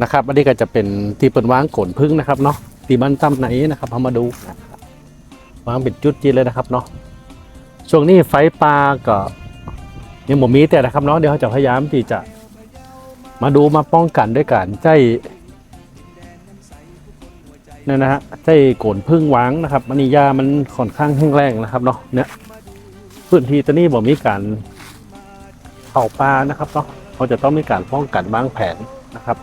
นะครับอันนี้ก็จะเป็นที่เปิดวางโกนพึ่งนะครับเนาะที่บ้านตั้มไหนนะครับเอามาดูนะครับวางเป็นจุดจีเลยนะครับเนาะช่วงนี้ไฟป่าก็ยังบ่มีแต่นะครับเนาะเดี๋ยวเขาจะพยายามที่จะมาดูมาป้องกันด้วยการใจเนี่ยนะฮะใจโกนพึ่งวางนะครับมันนี่ยามันค่อนข้างแห้งแรงนะครับเนาะเนี่ยพื้นที่ตัวนี้บ่มีการเผาป่านะครับเนาะเขาจะต้องมีการป้องกันวางแผนนะครับ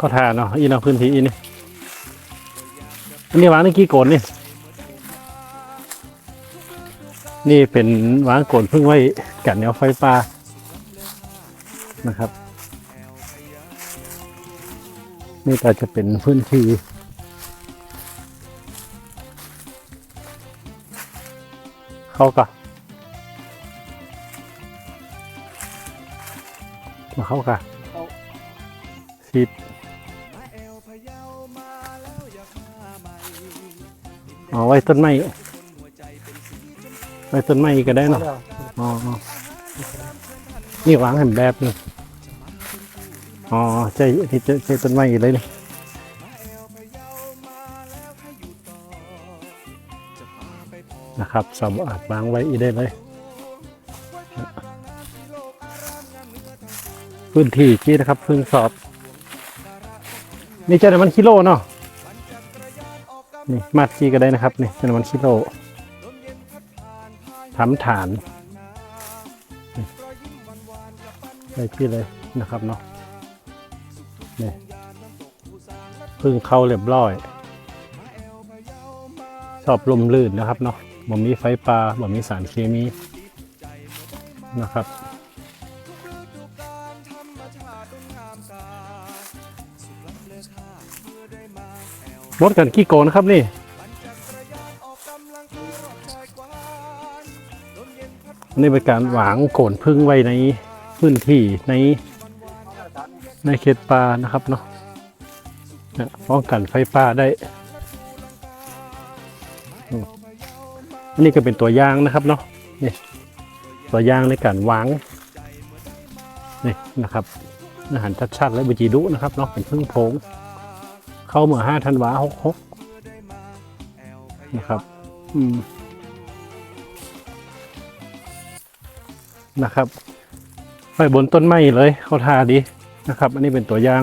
ก็ทานเนาะอีนอาพื้นที่อีนี่ อันนี้วางในกี่โกนนี่นี่เป็นวางโกนเพิ่งไว้กันแนวไฟฟ้านะครับ นี่ก็จะเป็นพื้นที่เข้ากับมาเข้ากับซีด อ๋อไว้ต้นไม้ไว้ต้นไม้ก็ได้เนาะอ๋ออ๋อนี่วางเห็นแบบนึงอ๋อใช่อันนี้ใช่ต้นไม้เลยนี่นะครับสามารถวางไว้อีกได้เลยพื้นที่ที่นะครับเพิ่งสอบ นี่เจ้าหน้ามันกิโลเนาะ นี่มาดจีก็ได้นะครับนี่เป็นวันคิโลทำฐานนี่ได้ที่เลยนะครับเนาะนี่พึ่งเข้าเรียบร้อยชอบลมลื่นนะครับเนาะบ่มีไฟป่าบ่มีสารเคมีนะครับ รถกันขี้โกนนะครับนี่นี่เป็นการหวางโขนพึ่งไว้ในพื้นที่ในในเขตป่านะครับเนาะนี่ป้องกันไฟป่าได้อันนี้ก็เป็นตัวอย่างนะครับเนาะนี่ตัวอย่างในการวางนี่นะครับอาหารชัดๆและบุจีดุนะครับเนาะเป็นพึ่งโพง เข้าเมื่อห้าธันวาหกหกนะครับ อืม นะครับไปบนต้นไม้เลยเขาทาดีนะครับ อันนี้เป็นตัวอย่าง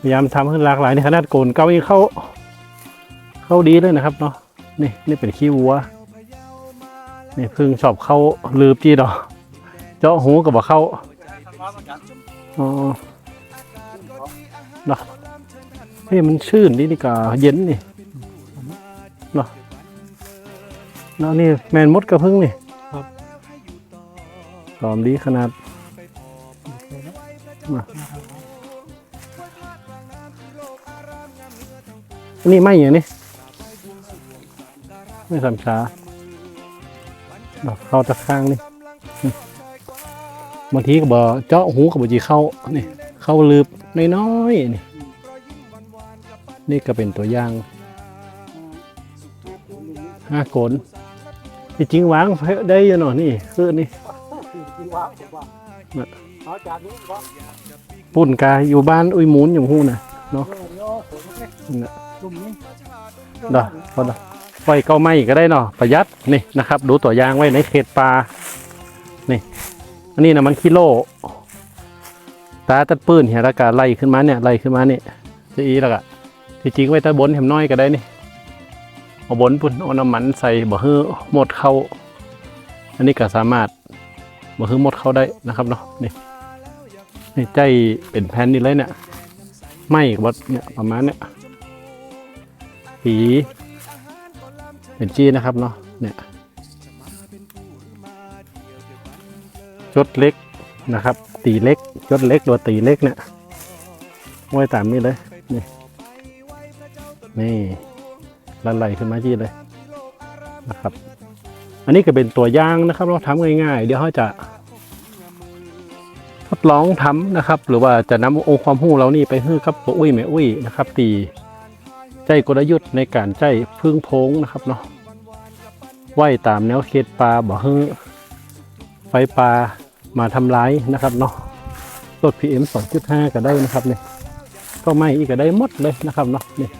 พยายามทำให้หลากหลายในขนาดโกนเก้าอี้เข้า เข้าดีเลยนะครับเนาะนี่นี่เป็นขี้วัวนี่พึ่งชอบเข้าลืบจีดอก เจาะหูกับบ่เข้าอ๋อเนาะ นี่มันชื่นนี่นี่กาเย็นนี่เนาะแล้วนี่แมนมดกระพึ่งนี่หอมดีขนาดมาอันนี้ไม่อย่างนี้ไม่สามช้าดอกเข้าตะข้างนี่นี่บางทีก็บอเจาะหูกับบจีเข้านี่ เข้าลืบน้อยๆนี่ นี่ก็เป็นตัวอย่างห้าโกนจริงๆวางได้ยังหนอนี่คือนี่เอาจากนี้ก็ปุ่นกาอยู่บ้านอุ้ยหมูนอย่างหู้นะโยโย่ตุ่มนี้ดอพอดอไฟเก้าไม้ก็ได้เนาะประหยัดนี่นะครับ ดูตัวอย่างไว้ในเขตป่านี่ อันนี้นะมันกิโล ตาตัดปืนเห็นแล้วก็ไล่ขึ้นมาเนี่ยไล่ขึ้นมาเนี่ยจะอีแล้วก็ ที่จริงไว้ใต้บนเห็มน้อยก็ได้นี่เอาบนปุ่นเอาน้ำมันใส่บ่ฮื้อหมดเข้า อันนี้ก็สามารถบ่ฮื้อหมดเข้าได้นะครับเนาะนี่นี่ใจเป็นแผ่นนี่เลยเนี่ยไม่บดเนี่ยประมาณเนี่ยผีเป็นจี้นะครับเนาะเนี่ยจดเล็กนะครับ ตีเล็กจดเล็กหรือว่าตีเล็กเนี่ยไว้ตามนี้เลยนี่ นี่ละไหลขึ้นมาจีเลยนะครับ อันนี้ก็เป็นตัวอย่างนะครับ เราทำง่ายๆ เดี๋ยวเขาจะทดลองทำนะครับ หรือว่าจะนำองค์ความรู้เรานี่ไปให้กับปอุ้ยแม่อุ้ยนะครับ ตีใจกลยุทธ์ในการใจพึ่งโพงนะครับเนาะไหวตามแนวเขตป่าบ่ให้ไฟป่ามาทำร้ายนะครับเนาะลด PM 2.5 ก็ได้นะครับเนี่ยก็ไม่อีกก็ได้หมดเลยนะครับเนาะนี่